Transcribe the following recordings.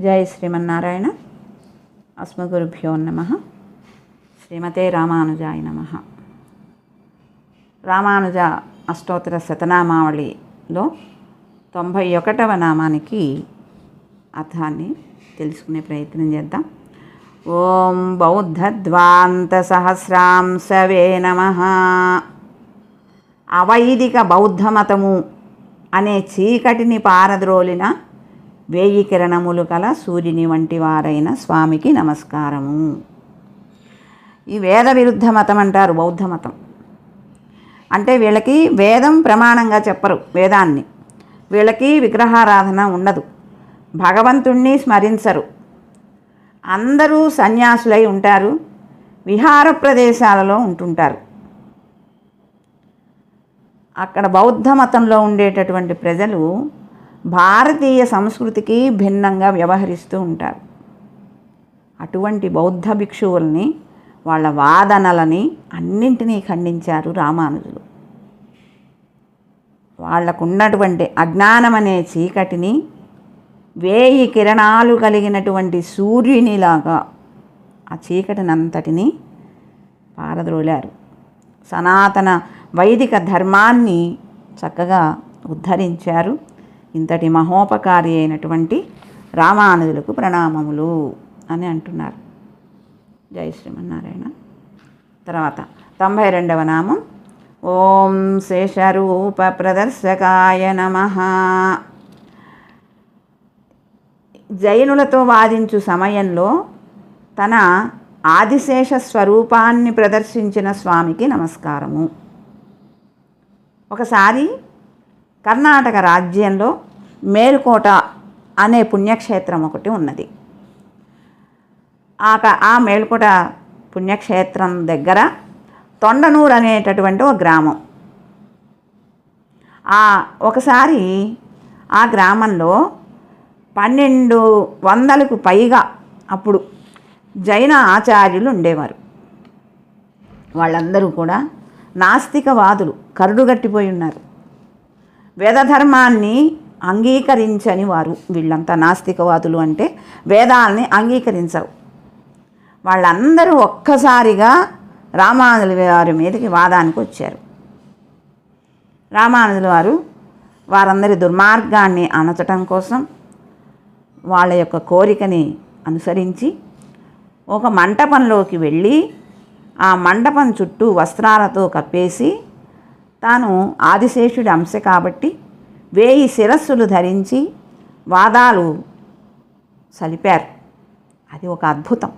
జై శ్రీమన్నారాయణ. అస్మగురుభ్యో నమ. శ్రీమతే రామానుజాయ నమ. రామానుజ అష్టోత్తర శతనామావళిలో తొంభై ఒకటవ నామానికి అర్థాన్ని తెలుసుకునే ప్రయత్నం చేద్దాం. ఓం బౌద్ధద్వాంత సహస్రాంశవే నమ. అవైదిక బౌద్ధమతము అనే చీకటిని పారద్రోలిన వేయి కిరణములు కల సూర్యుని వంటి వారైన స్వామికి నమస్కారము. ఈ వేద విరుద్ధ మతం అంటారు బౌద్ధ మతం. అంటే వీళ్ళకి వేదం ప్రమాణంగా చెప్పరు వేదాన్ని. వీళ్ళకి విగ్రహారాధన ఉండదు. భగవంతుణ్ణి స్మరించరు. అందరూ సన్యాసులై ఉంటారు విహార ప్రదేశాలలో ఉంటుంటారు. అక్కడ బౌద్ధ మతంలో ఉండేటటువంటి ప్రజలు భారతీయ సంస్కృతికి భిన్నంగా వ్యవహరిస్తూ ఉంటారు. అటువంటి బౌద్ధ భిక్షువుల్ని వాళ్ళ వాదనలని అన్నింటినీ ఖండించారు రామానుజులు. వాళ్ళకున్నటువంటి అజ్ఞానం అనే చీకటిని వేయి కిరణాలు కలిగినటువంటి సూర్యునిలాగా ఆ చీకటినంతటిని పారద్రోలారు. సనాతన వైదిక ధర్మాన్ని చక్కగా ఉద్ధరించారు. ఇంతటి మహోపకారి అయినటువంటి రామానుజులకు ప్రణామములు అని అంటున్నారు. జై శ్రీమన్నారాయణ. తర్వాత తొంభై రెండవ నామం. ఓం శేషరూప ప్రదర్శకాయ నమ. జైనులతో వాదించు సమయంలో తన ఆదిశేష స్వరూపాన్ని ప్రదర్శించిన స్వామికి నమస్కారము. ఒకసారి కర్ణాటక రాజ్యంలో మేలుకోట అనే పుణ్యక్షేత్రం ఒకటి ఉన్నది. ఆ ఆ మేలుకోట పుణ్యక్షేత్రం దగ్గర తొండనూరు అనేటటువంటి ఒక గ్రామం. ఆ ఒకసారి ఆ గ్రామంలో పన్నెండు వందలకు పైగా అప్పుడు జైన ఆచార్యులు ఉండేవారు. వాళ్ళందరూ కూడా నాస్తికవాదులు కరుడుగట్టిపోయి ఉన్నారు. వేదధర్మాన్ని అంగీకరించని వారు. వీళ్ళంతా నాస్తికవాదులు అంటే వేదాలని అంగీకరించరు. వాళ్ళందరూ ఒక్కసారిగా రామానుజుల వారి మీదకి వాదానికి వచ్చారు. రామానుజుల వారు వారందరి దుర్మార్గాన్ని అణచటం కోసం వాళ్ళ యొక్క కోరికని అనుసరించి ఒక మంటపంలోకి వెళ్ళి ఆ మంటపం చుట్టూ వస్త్రాలతో కప్పేసి తాను ఆదిశేషుడి అంశ కాబట్టి వేయి శిరస్సులు ధరించి వాదాలు సలిపారు. అది ఒక అద్భుతం.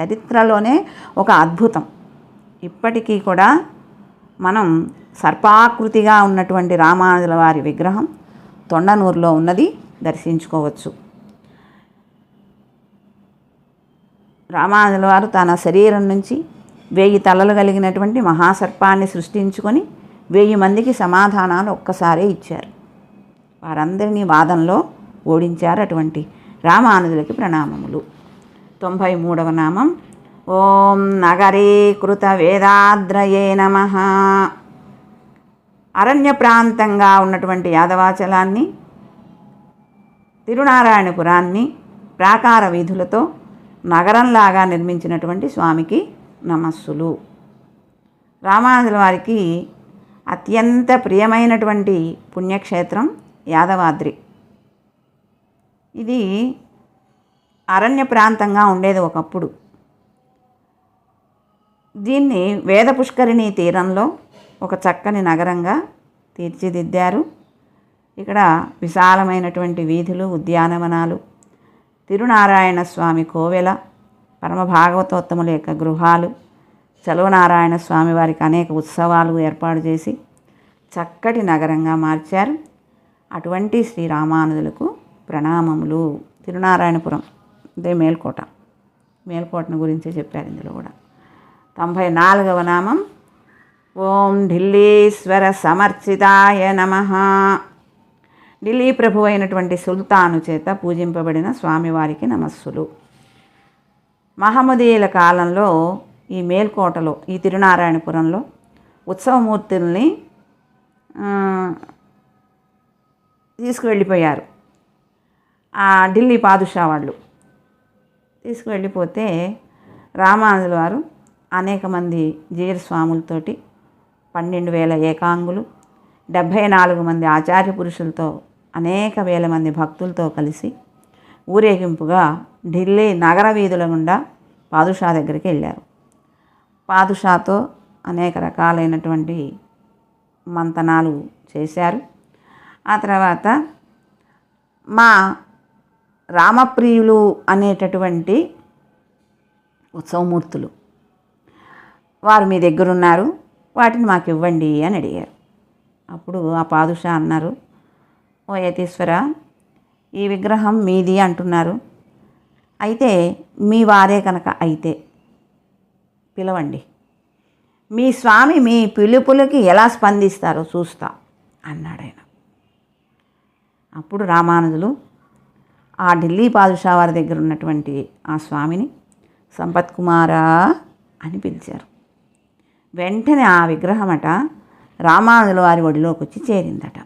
చరిత్రలోనే ఒక అద్భుతం. ఇప్పటికీ కూడా మనం సర్పాకృతిగా ఉన్నటువంటి రామానుజుల వారి విగ్రహం తొండనూరులో ఉన్నది దర్శించుకోవచ్చు. రామానుజుల వారు తన శరీరం నుంచి వేయి తలలు కలిగినటువంటి మహాసర్పాన్ని సృష్టించుకొని వెయ్యి మందికి సమాధానాలు ఒక్కసారే ఇచ్చారు. వారందరినీ వాదంలో ఓడించారు అటువంటి రామానుజులకి ప్రణామములు. తొంభై మూడవ నామం. ఓం నగరీకృత వేదాద్రయే నమ. అరణ్య ప్రాంతంగా ఉన్నటువంటి యాదవాచలాన్ని తిరునారాయణపురాన్ని ప్రాకార వీధులతో నగరంలాగా నిర్మించినటువంటి స్వామికి నమస్సులు. రామానుజుల వారికి అత్యంత ప్రియమైనటువంటి పుణ్యక్షేత్రం యాదవాద్రి. ఇది అరణ్య ప్రాంతంగా ఉండేది ఒకప్పుడు. దీన్ని వేద పుష్కరిణి తీరంలో ఒక చక్కని నగరంగా తీర్చిదిద్దారు. ఇక్కడ విశాలమైనటువంటి వీధులు ఉద్యానవనాలు తిరునారాయణ స్వామి కోవెల పరమ భాగవతోత్తముల యొక్క గృహాలు చలవనారాయణ స్వామి వారికి అనేక ఉత్సవాలు ఏర్పాటు చేసి చక్కటి నగరంగా మార్చారు. అటువంటి శ్రీ రామానుజులకు ప్రణామములు. తిరునారాయణపురం అదే మేల్కోట. మేల్కోటను గురించే చెప్పారు ఇందులో కూడా. తొంభై నాలుగవ నామం. ఓం ఢిల్లీశ్వర సమర్చితాయ నమ. ఢిల్లీ ప్రభు అయినటువంటి సుల్తాను చేత పూజింపబడిన స్వామివారికి నమస్సులు. మహమ్మదీయుల కాలంలో ఈ మేల్కోటలో ఈ తిరునారాయణపురంలో ఉత్సవమూర్తుల్ని తీసుకువెళ్ళిపోయారు. ఆ ఢిల్లీ పాదుషా వాళ్ళు. తీసుకువెళ్ళిపోతే రామానుజుల వారు అనేక మంది జీర స్వాములతోటి పన్నెండు వేల ఏకాంగులు డెబ్భై నాలుగు మంది ఆచార్య పురుషులతో అనేక వేల మంది భక్తులతో కలిసి ఊరేగింపుగా ఢిల్లీ నగర వీధుల గుండా పాదుషా దగ్గరికి వెళ్ళారు. పాదుషాతో అనేక రకాలైనటువంటి మంతనాలు చేశారు. ఆ తర్వాత మా రామప్రియులు అనేటటువంటి ఉత్సవమూర్తులు వారు మీ దగ్గర ఉన్నారు వాటిని మాకు ఇవ్వండి అని అడిగారు. అప్పుడు ఆ పాదుషా అన్నారు ఓ యతీశ్వర ఈ విగ్రహం మీది అంటున్నారు. అయితే మీ వారే కనుక అయితే పిలవండి. మీ స్వామి మీ పిలుపులకి ఎలా స్పందిస్తారో చూస్తా అన్నాడు ఆయన. అప్పుడు రామానుజులు ఆ ఢిల్లీ పాదుషా వారి దగ్గర ఉన్నటువంటి ఆ స్వామిని సంపత్ కుమారా అని పిలిచారు. వెంటనే ఆ విగ్రహమట రామానుజుల వారి ఒడిలోకి వచ్చి చేరిందట.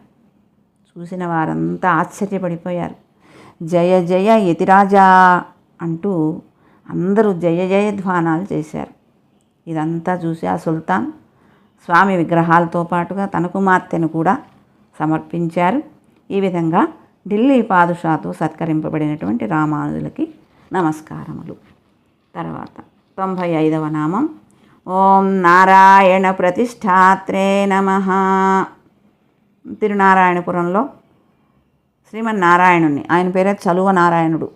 చూసిన వారంతా ఆశ్చర్యపడిపోయారు. జయ జయ యతిరాజా అంటూ అందరూ జయ జయ ధ్వానాలు చేశారు. ఇదంతా చూసి ఆ సుల్తాన్ స్వామి విగ్రహాలతో పాటుగా తన కుమార్తెను కూడా సమర్పించారు. ఈ విధంగా ఢిల్లీ పాదుషాతో సత్కరింపబడినటువంటి రామానుజులకి నమస్కారములు. తర్వాత తొంభై ఐదవ నామం. ఓం నారాయణ ప్రతిష్టాత్రే నమ. తిరునారాయణపురంలో శ్రీమన్నారాయణుని ఆయన పేరే చలువ నారాయణుడు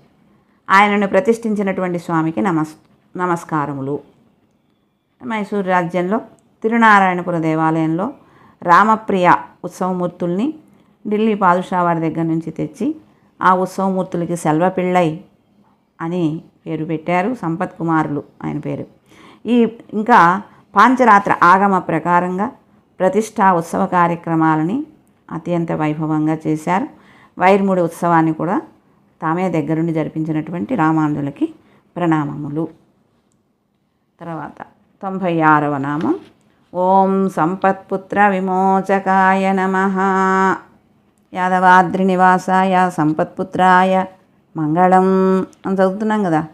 ఆయనను ప్రతిష్ఠించినటువంటి స్వామికి నమస్ నమస్కారములు. మైసూరు రాజ్యంలో తిరునారాయణపుర దేవాలయంలో రామప్రియ ఉత్సవమూర్తుల్ని ఢిల్లీ పాదుషా వారి దగ్గర నుంచి తెచ్చి ఆ ఉత్సవమూర్తులకి సెల్వ పిళ్ళై అని పేరు పెట్టారు సంపత్ కుమారులు ఆయన పేరు. ఈ ఇంకా పాంచరాత్ర ఆగమ ప్రకారంగా ప్రతిష్టా ఉత్సవ కార్యక్రమాలని అత్యంత వైభవంగా చేశారు. వైర్ముడి ఉత్సవాన్ని కూడా తామే దగ్గరుండి జరిపించినటువంటి రామానుజులకి ప్రణామములు. తర్వాత తొంభై ఆరవ నామం. ఓం సంపత్పుత్ర విమోచకాయ నమ. యాదవాద్రి నివాసాయ సంపత్పుత్రాయ మంగళం అని చదువుతున్నాం కదా.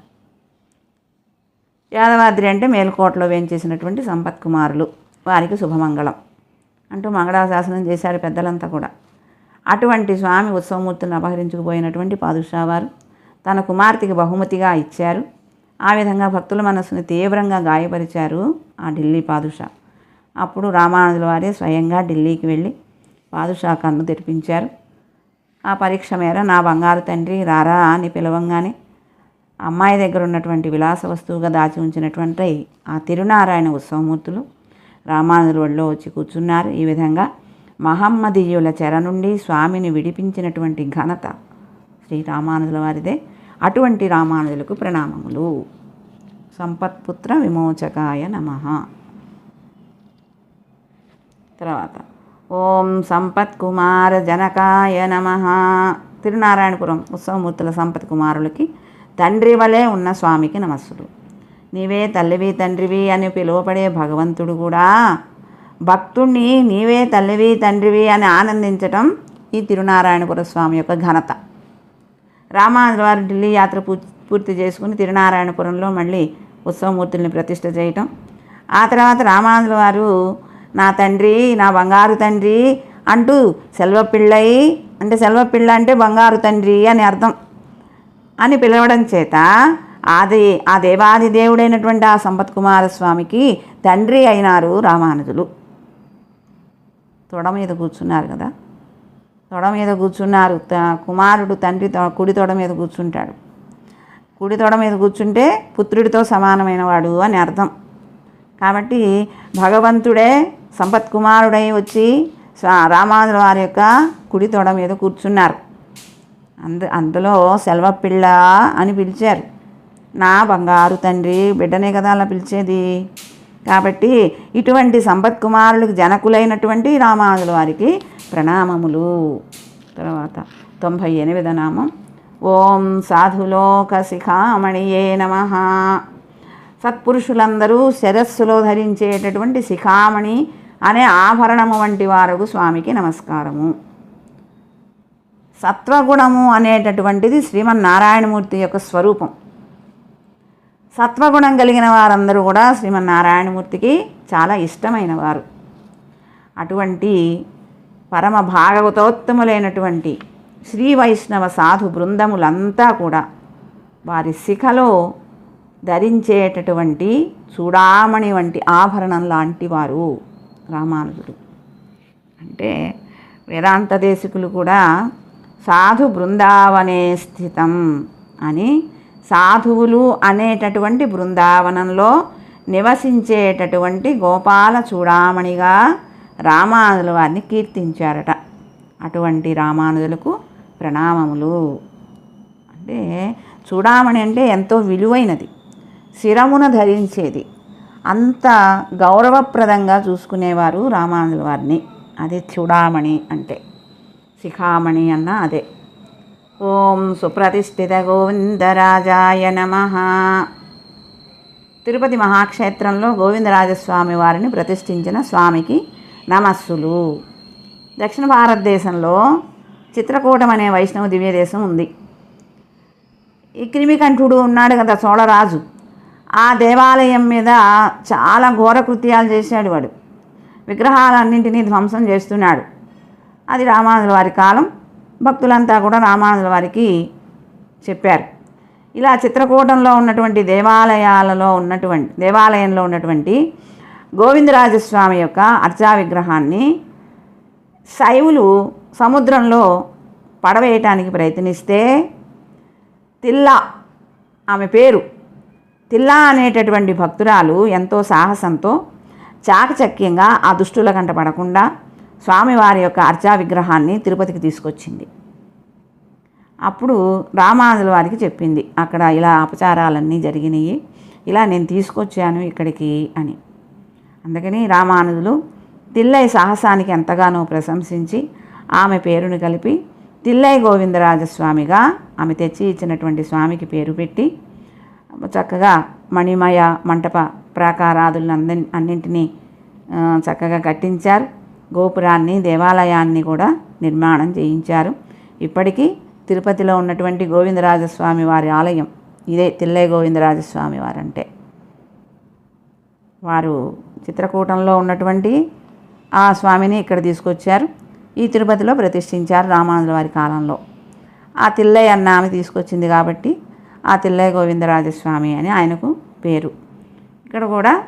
యాదవాద్రి అంటే మేలుకోటలో వేంచేసినటువంటి సంపత్ కుమారులు వారికి శుభమంగళం. అంటూ మంగళాశాసనం చేశారు పెద్దలంతా కూడా. అటువంటి స్వామి ఉత్సవమూర్తిని అపహరించుకుపోయినటువంటి పాదుషా వారు తన కుమార్తెకి బహుమతిగా ఇచ్చారు. ఆ విధంగా భక్తుల మనస్సును తీవ్రంగా గాయపరిచారు ఆ ఢిల్లీ పాదుషా. అప్పుడు రామానందుల వారి స్వయంగా ఢిల్లీకి వెళ్ళి పాదుషా కన్ను తెరిపించారు. ఆ పరీక్ష మేర నా బంగారు తండ్రి రారా అని పిలవంగానే అమ్మాయి దగ్గర ఉన్నటువంటి విలాస వస్తువుగా దాచి ఉంచినటువంటి ఆ తిరునారాయణ ఉత్సవమూర్తులు రామానుజుల వచ్చి కూర్చున్నారు. ఈ విధంగా మహమ్మదీయుల చెర నుండి స్వామిని విడిపించినటువంటి ఘనత శ్రీ రామానుజుల వారిదే. అటువంటి రామానుజులకు ప్రణామములు. సంపత్పుత్ర విమోచకాయ నమః. తర్వాత ఓం సంపత్ కుమార జనకాయ నమ. తిరునారాయణపురం ఉత్సవమూర్తుల సంపత్ కుమారులకి తండ్రి వలె ఉన్న స్వామికి నమస్సులు. నీవే తల్లివి తండ్రివి అని పిలువబడే భగవంతుడు కూడా భక్తుణ్ణి నీవే తల్లివి తండ్రివి అని ఆనందించటం ఈ తిరునారాయణపుర స్వామి యొక్క ఘనత. రామానుజవారి ఢిల్లీ యాత్ర పూ- పూర్తి చేసుకుని తిరునారాయణపురంలో మళ్ళీ ఉత్సవమూర్తుల్ని ప్రతిష్ట చేయటం. ఆ తర్వాత రామానుజుల వారు నా తండ్రి నా బంగారు తండ్రి అంటూ సెల్వపిళ్ళై అంటే సెల్వపిళ్ళ అంటే బంగారు తండ్రి అని అర్థం. అని పిలవడం చేత అది ఆ దేవాది దేవుడైనటువంటి ఆ సంపత్ కుమార స్వామికి తండ్రి అయినారు రామానుజులు. తొడ మీద కూర్చున్నారు కదా. తొడ మీద కూర్చున్నారు. త- కుమారుడు తండ్రి తొ- కుడి తొడ మీద కూర్చుంటాడు. కుడి తొడ మీద కూర్చుంటే పుత్రుడితో సమానమైన వాడు అని అర్థం. కాబట్టి భగవంతుడే సంపత్ కుమారుడై వచ్చి రామానుల వారి యొక్క కుడి తొడ మీద కూర్చున్నారు. అందు అందులో సెల్వపిల్ల అని పిలిచారు. నా బంగారు తండ్రి బిడ్డనే కదా అలా పిలిచేది? కాబట్టి ఇటువంటి సంపత్ కుమారులకు జనకులైనటువంటి రామానుల వారికి ప్రణామములు. తర్వాత తొంభై ఎనిమిది నామం. ఓం సాధులోక శిఖామణియే నమ. సత్పురుషులందరూ శిరస్సులో ధరించేటటువంటి శిఖామణి అనే ఆభరణము వంటి వారకు స్వామికి నమస్కారము. సత్వగుణము అనేటటువంటిది శ్రీమన్నారాయణమూర్తి యొక్క స్వరూపం. సత్వగుణం కలిగిన వారందరూ కూడా శ్రీమన్నారాయణమూర్తికి చాలా ఇష్టమైన వారు అటువంటి పరమ భాగవతోత్తములైనటువంటి శ్రీ వైష్ణవ సాధు బృందములంతా కూడా వారి శిఖలో ధరించేటటువంటి చూడామణి వంటి ఆభరణం లాంటి వారు రామానుజుడు. అంటే వేదాంత దేశికులు కూడా సాధు బృందావనే స్థితం అని సాధువులు అనేటటువంటి బృందావనంలో నివసించేటటువంటి గోపాల చూడామణిగా రామానుజుల వారిని కీర్తించారట. అటువంటి రామానుజులకు ప్రణామములు. అంటే చూడామణి అంటే ఎంతో విలువైనది. శిరమున ధరించేది. అంత గౌరవప్రదంగా చూసుకునేవారు రామానుజుల వారిని. అది చూడామణి అంటే. శిఖామణి అన్న అదే. ఓం సుప్రతిష్ఠిత గోవిందరాజాయ నమ. తిరుపతి మహాక్షేత్రంలో గోవిందరాజస్వామి వారిని ప్రతిష్ఠించిన స్వామికి నమస్సులు. దక్షిణ భారతదేశంలో చిత్రకూటం అనే వైష్ణవ దివ్యదేశం ఉంది. ఈ క్రిమికంఠుడు ఉన్నాడు కదా చోళరాజు. ఆ దేవాలయం మీద చాలా ఘోర కృత్యాలు చేశాడు వాడు. విగ్రహాలన్నింటినీ ధ్వంసం చేస్తున్నాడు. అది రామానుల వారి కాలం. భక్తులంతా కూడా రామానుజుల వారికి చెప్పారు. ఇలా చిత్రకూటంలో ఉన్నటువంటి దేవాలయాలలో ఉన్నటువంటి దేవాలయంలో ఉన్నటువంటి గోవిందరాజస్వామి యొక్క అర్చా విగ్రహాన్ని శైవులు సముద్రంలో పడవేయటానికి ప్రయత్నిస్తే తిల్లా ఆమె పేరు. తిల్లా అనేటటువంటి భక్తురాలు ఎంతో సాహసంతో చాకచక్యంగా ఆ దుష్టుల కంట పడకుండా స్వామివారి యొక్క అర్చా విగ్రహాన్ని తిరుపతికి తీసుకొచ్చింది. అప్పుడు రామానుజుల వారికి చెప్పింది అక్కడ ఇలా అపచారాలన్నీ జరిగినాయి ఇలా నేను తీసుకొచ్చాను ఇక్కడికి అని. అందుకని రామానుజులు తిల్లై సాహసానికి ఎంతగానో ప్రశంసించి ఆమె పేరును కలిపి తిల్లై గోవిందరాజస్వామిగా ఆమె తెచ్చి ఇచ్చినటువంటి స్వామికి పేరు పెట్టి చక్కగా మణిమయ మంటప ప్రాకారాదులను అంద అన్నింటినీ చక్కగా కట్టించారు. గోపురాన్ని దేవాలయాన్ని కూడా నిర్మాణం చేయించారు. ఇప్పటికీ తిరుపతిలో ఉన్నటువంటి గోవిందరాజస్వామి వారి ఆలయం ఇదే తిల్లై గోవిందరాజస్వామి వారంటే. వారు చిత్రకూటంలో ఉన్నటువంటి ఆ స్వామిని ఇక్కడ తీసుకొచ్చారు. ఈ తిరుపతిలో ప్రతిష్ఠించారు రామానుజుల వారి కాలంలో. ఆ తిల్లయ్య అన్న ఆమె తీసుకొచ్చింది కాబట్టి ఆ తిల్లయ్య గోవిందరాజస్వామి అని ఆయనకు పేరు. ఇక్కడ కూడా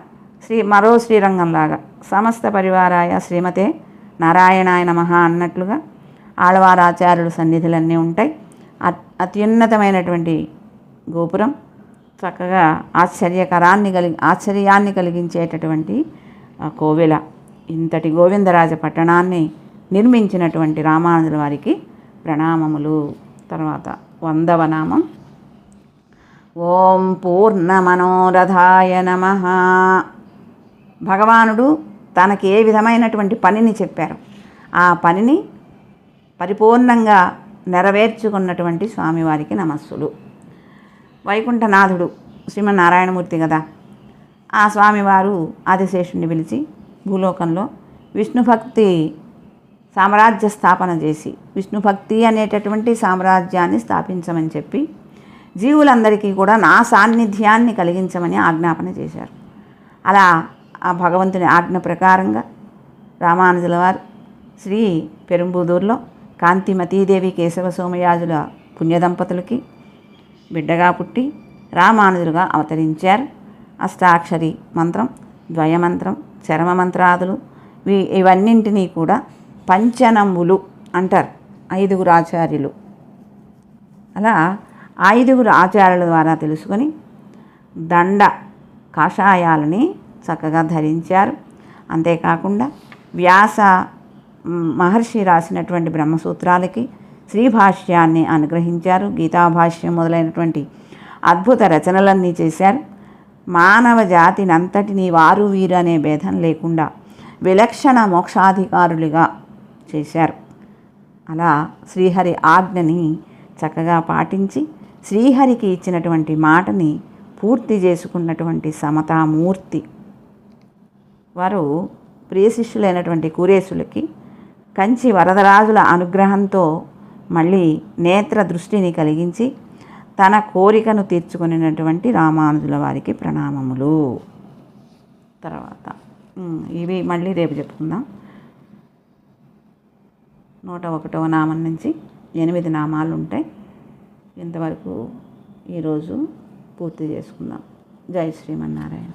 శ్రీ మరో శ్రీరంగంలాగా సమస్త పరివారాయ శ్రీమతే నారాయణాయ నమః అన్నట్లుగా ఆళ్వారాచార్యుల సన్నిధులన్నీ ఉంటాయి. అత్- అత్యున్నతమైనటువంటి గోపురం చక్కగా ఆశ్చర్యకరాన్ని కలిగి ఆశ్చర్యాన్ని కలిగించేటటువంటి కోవెల ఇంతటి గోవిందరాజ పట్టణాన్ని నిర్మించినటువంటి రామానుజుల వారికి ప్రణామములు. తర్వాత వందవ నామం ఓం పూర్ణమనోరథాయ నమ. భగవానుడు తనకి ఏ విధమైనటువంటి పనిని చెప్పారు. ఆ పనిని పరిపూర్ణంగా నెరవేర్చుకున్నటువంటి స్వామివారికి నమస్సులు. వైకుంఠనాథుడు శ్రీమన్నారాయణమూర్తి కదా ఆ స్వామివారు ఆదిశేషుణ్ణి పిలిచి భూలోకంలో విష్ణుభక్తి సామ్రాజ్య స్థాపన చేసి విష్ణుభక్తి అనేటటువంటి సామ్రాజ్యాన్ని స్థాపించమని చెప్పి జీవులందరికీ కూడా నా సాన్నిధ్యాన్ని కలిగించమని ఆజ్ఞాపన చేశారు. అలా ఆ భగవంతుని ఆజ్ఞ ప్రకారంగా రామానుజుల వారు శ్రీ పెరుంబుదూరులో కాంతిమతీదేవి కేశవ సోమయాజుల పుణ్యదంపతులకి బిడ్డగా పుట్టి రామానుజులుగా అవతరించారు. అష్టాక్షరి మంత్రం ద్వయమంత్రం చరమ మంత్రాదులు వీ ఇవన్నింటినీ కూడా పంచనమ్ములు అంటారు ఐదుగురు ఆచార్యులు. అలా ఐదుగురు ఆచార్యుల ద్వారా తెలుసుకొని దండ కాషాయాలని చక్కగా ధరించారు. అంతేకాకుండా వ్యాస మహర్షి రాసినటువంటి బ్రహ్మసూత్రాలకి శ్రీభాష్యాన్ని అనుగ్రహించారు. గీతాభాష్యం మొదలైనటువంటి అద్భుత రచనలన్నీ చేశారు. మానవ జాతినంతటినీ వారు వీరు అనే భేదం లేకుండా విలక్షణ మోక్షాధికారులుగా చేశారు. అలా శ్రీహరి ఆజ్ఞని చక్కగా పాటించి శ్రీహరికి ఇచ్చినటువంటి మాటని పూర్తి చేసుకున్నటువంటి సమతామూర్తి వారు ప్రియ శిష్యులైనటువంటి కురేసులకి కంచి వరదరాజుల అనుగ్రహంతో మళ్ళీ నేత్ర దృష్టిని కలిగించి తన కోరికను తీర్చుకునేటటువంటి రామానుజుల వారికి ప్రణామములు. తర్వాత ఇవి మళ్ళీ రేపు చెప్పుకుందాం. నూట ఒకటవ నామం నుంచి ఎనిమిది నామాలు ఉంటాయి. ఇంతవరకు ఈరోజు పూర్తి చేసుకుందాం. జై శ్రీమన్నారాయణ